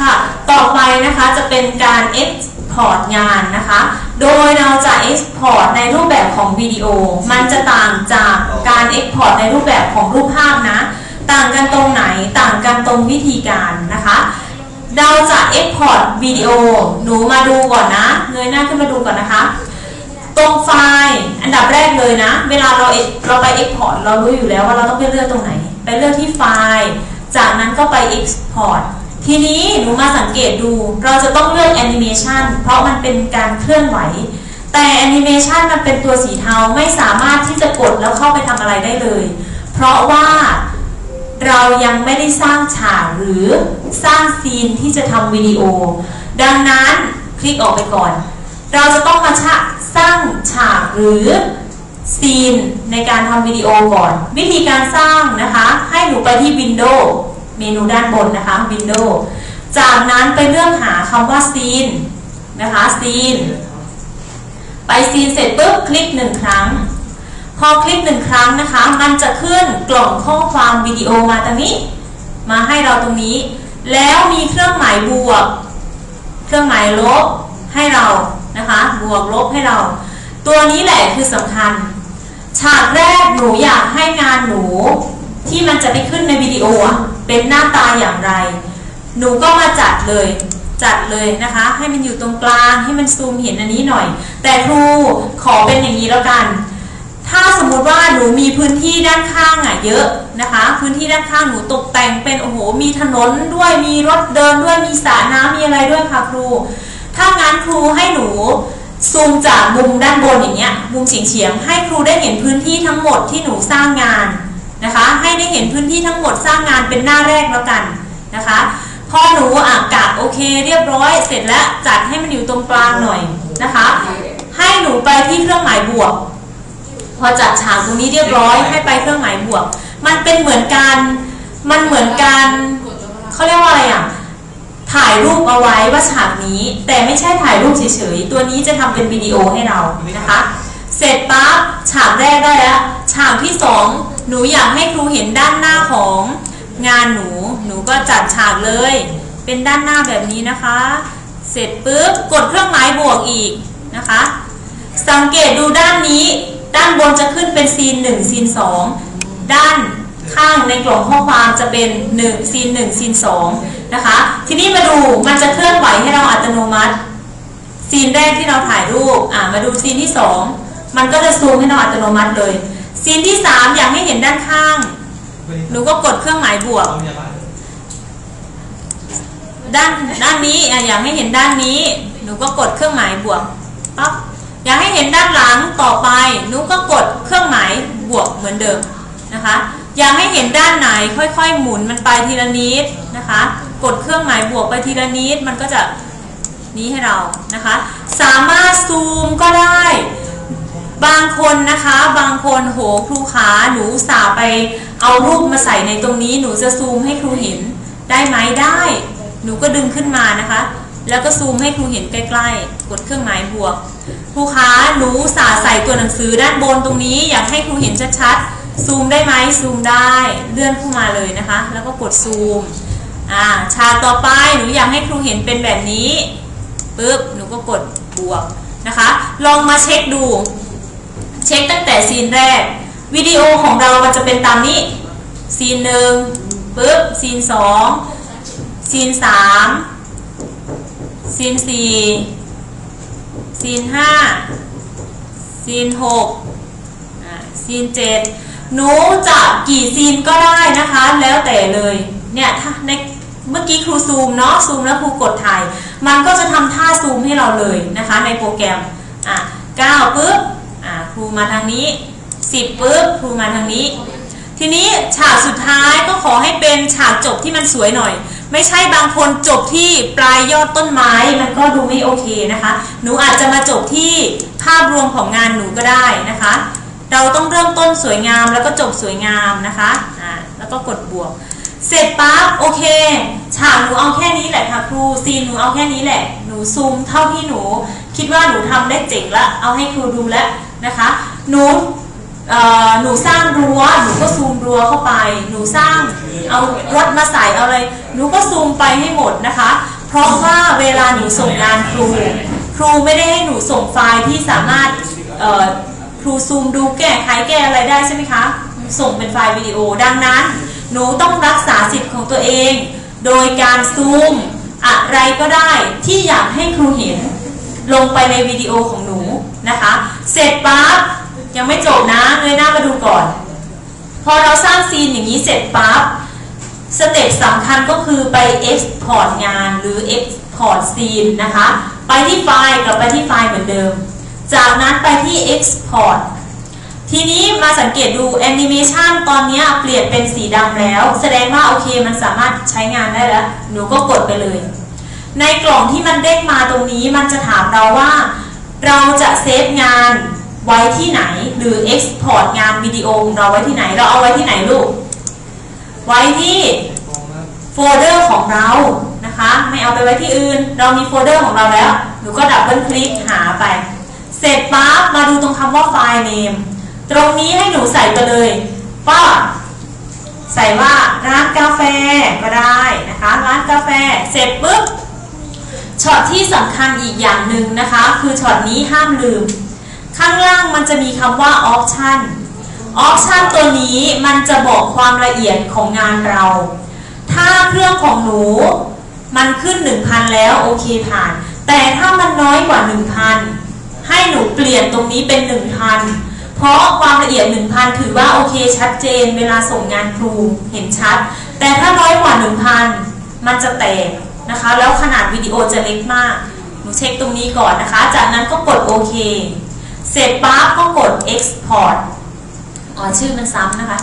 ค่ะ ต่อไปนะคะจะเป็นการ Export งานนะคะ โดยเราจะ Export ในรูปแบบของวิดีโอ มันจะต่างจากการ Export ในรูปแบบของรูปภาพนะ ต่างกันตรงไหน ต่างกันตรงวิธีการนะคะ เราจะ Export วิดีโอ หนูมาดูก่อนนะ เงยหน้าขึ้นมาดูก่อนนะคะ ตรงไฟล์อันดับแรกเลยนะ เวลาเราเราไป Export เรารู้อยู่แล้วว่าเราต้องไปเลือกตรงไหน ไปเลือกที่ไฟล์ จากนั้นก็ไป Export ทีนี้หนูมาสังเกตดูเราจะต้องเลือกแอนิเมชันเพราะมันเป็นการเคลื่อนไหว แต่แอนิเมชันมันเป็นตัวสีเทาไม่สามารถที่จะกดแล้วเข้าไปทำอะไรได้เลย เพราะว่าเรายังไม่ได้สร้างฉากหรือสร้างซีนที่จะทำวิดีโอ ดังนั้นคลิกออกไปก่อน เราจะต้องมาชะสร้างฉากหรือซีนในการทำวิดีโอก่อน วิธีการสร้างนะคะ ให้หนูไปที่ Windows เมนูด้านบนนะคะ Window จากนั้นไปเลือกหาคำว่าซีนนะคะซีนไปซีนเสร็จปุ๊บคลิกหนึ่งครั้ง พอคลิกหนึ่งครั้งนะคะ มันจะขึ้นกล่องข้อความวิดีโอมาตรงนี้ มาให้เราตรงนี้ แล้วมีเครื่องหมายบวก เครื่องหมายลบให้เรานะคะ บวกลบให้เรา ตัวนี้แหละคือสำคัญ ฉากแรกหนูอยากให้งานหนูที่มันจะไปขึ้นในวิดีโออะ เป็นหน้าตาอย่างไร หนูก็มาจัดเลย จัดเลยนะคะ ให้มันอยู่ตรงกลางให้มันซูมเห็นอันนี้หน่อย แต่ครูขอเป็นอย่างนี้แล้วกัน ถ้าสมมุติว่าหนูมีพื้นที่ด้านข้างอะเยอะนะคะ พื้นที่ด้านข้างหนูตกแต่งเป็นโอ้โหมีถนนด้วยมีรถเดินด้วยมีสระน้ำมีอะไรด้วยค่ะครู ถ้างั้นครูให้หนูซูมจากมุมด้านบนอย่างเงี้ยมุมเฉียงเฉียงๆให้ครูได้เห็นพื้นที่ทั้งหมดที่หนูสร้างงาน นะคะ ให้ได้เห็นพื้นที่ทั้งหมดสร้างงานเป็นหน้าแรกแล้วกันนะคะพอหนูอะกะโอเคเรียบร้อยเสร็จแล้วจัดให้มันอยู่ตรงกลางหน่อยนะคะ ให้หนูไปที่เครื่องหมายบวก พอจัดฉากตรงนี้เรียบร้อยให้ไปเครื่องหมายบวก มันเป็นเหมือนการมันเหมือนการเขาเรียกว่าอะไรอะถ่ายรูปเอาไว้ว่าฉากนี้ แต่ไม่ใช่ถ่ายรูปเฉยๆ ตัวนี้จะทำเป็นวิดีโอให้เรานะคะ เสร็จปั๊บฉากแรกได้แล้วฉากที่สอง หนูอยากให้ครูเห็นด้านหน้าของงานหนู หนูก็จัดฉากเลย เป็นด้านหน้าแบบนี้นะคะ เสร็จปุ๊บกดเครื่องหมายบวกอีกนะคะ สังเกตดูด้านนี้ ด้านบนจะขึ้นเป็นซีน1ซีน2ด้านข้างในกล่องข้อความจะเป็น1ซีน1ซีน2นะคะ ทีนี้มาดูมันจะเคลื่อนไหวให้เราอัตโนมัติซีนแรกที่เราถ่ายรูป อ่ามาดูซีนที่ 2 มันก็จะซูมให้เราอัตโนมัติเลย ซีนที่3อยากให้เห็นด้านข้าง หนูก็กดเครื่องหมายบวก ด้านด้านนี้อะอยากให้เห็นด้านนี้ หนูก็กดเครื่องหมายบวกปั๊บอยากให้เห็นด้านหลังต่อไปหนูก็กดเครื่องหมายบวกเหมือนเดิมนะคะ อยากให้เห็นด้านไหนค่อย ๆ หมุนมันไปทีละนิดนะคะ กดเครื่องหมายบวกไปทีละนิดมันก็จะนี้ให้เรานะคะ สามารถซูมก็ได้ บางคนนะคะบางคนโหครูขาหนูสาไปเอารูปมาใส่ในตรงนี้หนูจะซูมให้ครูเห็นได้ไหมได้ หนูก็ดึงขึ้นมานะคะ แล้วก็ซูมให้ครูเห็นใกล้ๆ กดเครื่องหมายบวกครูคะหนูสาใส่ตัวหนังสือด้านบนตรงนี้ อยากให้ครูเห็นชัดๆซูมได้ไหมซูมได้เลื่อนเข้ามาเลยนะคะ แล้วก็กดซูมอ่าฉากต่อไปหนูอยากให้ครูเห็นเป็นแบบนี้ปึ๊บหนูก็กดบวกนะคะ ลองมาเช็คดู เช็คตั้งแต่ซีนแรก วิดีโอของเรามันจะเป็นตามนี้ ซีนหนึ่งปึ๊บ ซีนสองซีนสามซีนสี่ซีนห้าซีนหกซีนเจ็ดหนูจะกี่ซีนก็ได้นะคะ แล้วแต่เลยเนี่ยถ้าในเมื่อกี้ครูซูมเนาะซูมแล้วครูกดถ่าย มันก็จะทำท่าซูมให้เราเลยนะคะ ในโปรแกรมอะเก้าปุ๊บ ครูมาทางนี้สิบปุ๊บครูมาทางนี้ ทีนี้ฉากสุดท้ายก็ขอให้เป็นฉากจบที่มันสวยหน่อย ไม่ใช่บางคนจบที่ปลายยอดต้นไม้มันก็ดูไม่โอเคนะคะ หนูอาจจะมาจบที่ภาพรวมของงานหนูก็ได้นะคะ เราต้องเริ่มต้นสวยงามแล้วก็จบสวยงามนะคะอ่าแล้วก็กดบวก เสร็จปั๊บโอเคฉากหนูเอาแค่นี้แหละค่ะครูซีนหนูเอาแค่นี้แหละ หนูซูมเท่าที่หนู คิดว่าหนูทำได้เจ๋งละเอาให้ครูดูแล้วนะคะหนูหนูสร้างรั้วหนูก็ซูมรั้วเข้าไป หนูสร้างเอารถมาใส่เอาอะไรหนูก็ซูมไปให้หมดนะคะ เพราะว่าเวลาหนูส่งงานครู ครูไม่ได้ให้หนูส่งไฟล์ที่สามารถครูซูมดูแก้ไขแก้อะไรได้ใช่ไหมคะ ส่งเป็นไฟล์วิดีโอดังนั้น หนูต้องรักษาสิทธิ์ของตัวเอง โดยการซูมอะไรก็ได้ที่อยากให้ครูเห็น ลงไปในวิดีโอของหนูนะคะ เสร็จปั๊บยังไม่จบนะเงยหน้ามาดูก่อน พอเราสร้างซีนอย่างนี้เสร็จปั๊บสเต็ปสำคัญก็คือไป export งานหรือ export scene นะคะ ไปที่ไฟล์กลับไปที่ไฟล์เหมือนเดิม จากนั้นไปที่ export ทีนี้มาสังเกตดูแอนิเมชันตอนนี้เปลี่ยนเป็นสีดำแล้ว แสดงว่าโอเคมันสามารถใช้งานได้แล้ว หนูก็กดไปเลย ในกล่องที่มันเด้งมาตรงนี้มันจะถามเราว่า เราจะเซฟงานไว้ที่ไหน หรือ export งานวิดีโอของเราไว้ที่ไหน เราเอาไว้ที่ไหนลูก ไว้ที่โฟลเดอร์ของเรานะคะ ไม่เอาไปไว้ที่อื่น เรามีโฟลเดอร์ของเราแล้วหนูก็ดับเบิลคลิกหาไป เสร็จปั๊บมาดูตรงคำว่าไฟล์เนมตรงนี้ให้หนูใส่ไปเลยว่าใส่ว่าร้านกาแฟก็ได้นะคะ ร้านกาแฟเสร็จปุ๊บ ช็อตที่สำคัญอีกอย่างหนึ่งนะคะ คือช็อตนี้ห้ามลืม ข้างล่างมันจะมีคำว่า option option ตัวนี้มันจะบอกความละเอียดของงานเรา ถ้าเครื่องของหนูมันขึ้น 1,000 แล้วโอเคผ่าน แต่ถ้ามันน้อยกว่า 1,000 ให้หนูเปลี่ยนตรงนี้เป็น 1,000 เพราะความละเอียด 1,000 ถือว่าโอเคชัดเจน เวลาส่งงานครูเห็นชัด แต่ถ้าน้อยกว่า 1,000 มันจะแตก นะคะ แล้วขนาดวิดีโอจะเล็กมาก หนูเช็คตรงนี้ก่อนนะคะ จากนั้นก็กดโอเค เสร็จปั๊บก็กด export อ๋อชื่อมันซ้ำนะคะ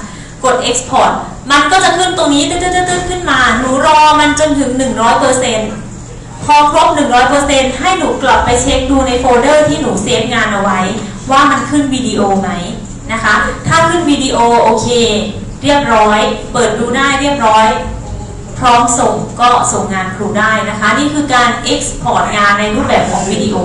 กด export มันก็จะขึ้นตรงนี้ตึ๊ดๆๆขึ้นมา หนูรอมันจนถึง 100%พอครบ 100%ให้หนูกลับไปเช็คดูในโฟลเดอร์ที่หนูเซฟงานเอาไว้ ว่ามันขึ้นวิดีโอไหมนะคะ ถ้าขึ้นวิดีโอโอเค เรียบร้อย เปิดดูได้เรียบร้อย พร้อมส่งก็ส่งงานครูได้นะคะ นี่คือการ export งานในรูปแบบของวิดีโอ